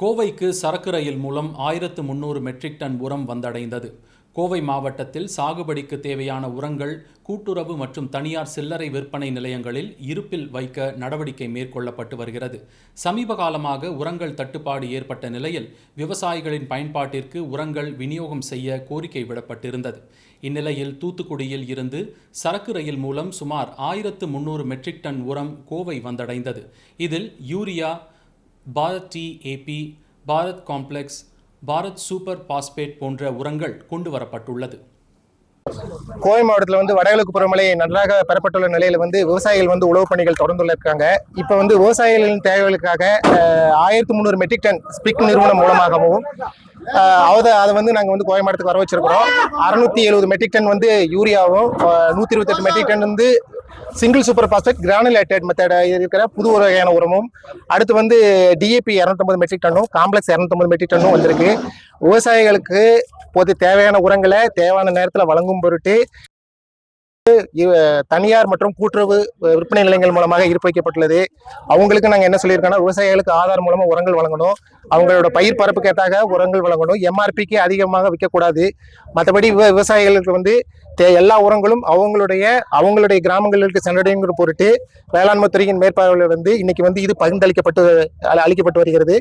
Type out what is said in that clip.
கோவைக்கு சரக்கு ரயில் மூலம் ஆயிரத்து முந்நூறு மெட்ரிக் டன் உரம் வந்தடைந்தது. கோவை மாவட்டத்தில் சாகுபடிக்கு தேவையான உரங்கள் கூட்டுறவு மற்றும் தனியார் சில்லறை விற்பனை நிலையங்களில் இருப்பில் வைக்க நடவடிக்கை மேற்கொள்ளப்பட்டு வருகிறது. சமீப காலமாக உரங்கள் தட்டுப்பாடு ஏற்பட்ட நிலையில் விவசாயிகளின் பயன்பாட்டிற்கு உரங்கள் விநியோகம் செய்ய கோரிக்கை விடப்பட்டிருந்தது. இந்நிலையில் தூத்துக்குடியில் இருந்து சரக்கு ரயில் மூலம் சுமார் ஆயிரத்து முந்நூறு மெட்ரிக் டன் உரம் கோவை வந்தடைந்தது. இதில் urea Bharat D AP Bharat complex Bharat super phosphate போன்ற உரங்கள் கொண்டு வரப்பட்டுள்ளது. கோவை மாவட்டத்தில் வந்து வடகிழக்கு புறமலை நன்றாக பெறப்பட்டுள்ள நிலையில் வந்து விவசாயிகள் வந்து உழவு பணிகள் தொடர்ந்துள்ள இருக்காங்க. இப்போ வந்து விவசாயிகளின் தேவைகளுக்காக ஆயிரத்தி முந்நூறு மெட்ரிக் டன் ஸ்பிக் நிறுவனம் மூலமாகவும் அதை அதை வந்து நாங்கள் வந்து கோவை மாவட்டத்துக்கு வர வச்சிருக்கிறோம் அறுநூத்தி எழுபது மெட்ரிக் டன் வந்து யூரியாவும் நூற்றி இருபத்தெட்டு மெட்ரிக் டன் வந்து single super phosphate granulated method இருக்கிற புது வகையான உரமும். அடுத்து வந்து டிஏபி இரநூத்தம்பது மெட்ரிக் டன்னும் காம்ப்ளெக்ஸ் இரநூத்தம்பது மெட்ரிக் டன்னும் வந்திருக்கு. விவசாயிகளுக்கு போது தேவையான உரங்களை தேவையான நேரத்தில் வழங்கும் பொருட்டு தனியார் மற்றும் கூட்டுறவு விற்பனை நிலையங்கள் மூலமாக இருப்பு வைக்கப்பட்டுள்ளது அவங்களுக்கு நாங்கள் என்ன சொல்லியிருக்கோம்னா விவசாயிகளுக்கு ஆதார் மூலமாக உரங்கள் வழங்கணும். அவங்களோட பயிர் பரப்புக்கு ஏற்றாக உரங்கள் வழங்கணும். எம்ஆர்பிக்கு அதிகமாக விற்கக்கூடாது. மற்றபடி விவ விவசாயிகளுக்கு வந்து தே எல்லா உரங்களும் அவங்களுடைய அவங்களுடைய கிராமங்களுக்கு சென்றடைங்கிற பொருட்டு வேளாண்மை துறையின் மேற்பார்வையில் வந்து இன்னைக்கு வந்து இது பகிர்ந்தளிக்கப்பட்டு அளிக்கப்பட்டு வருகிறது.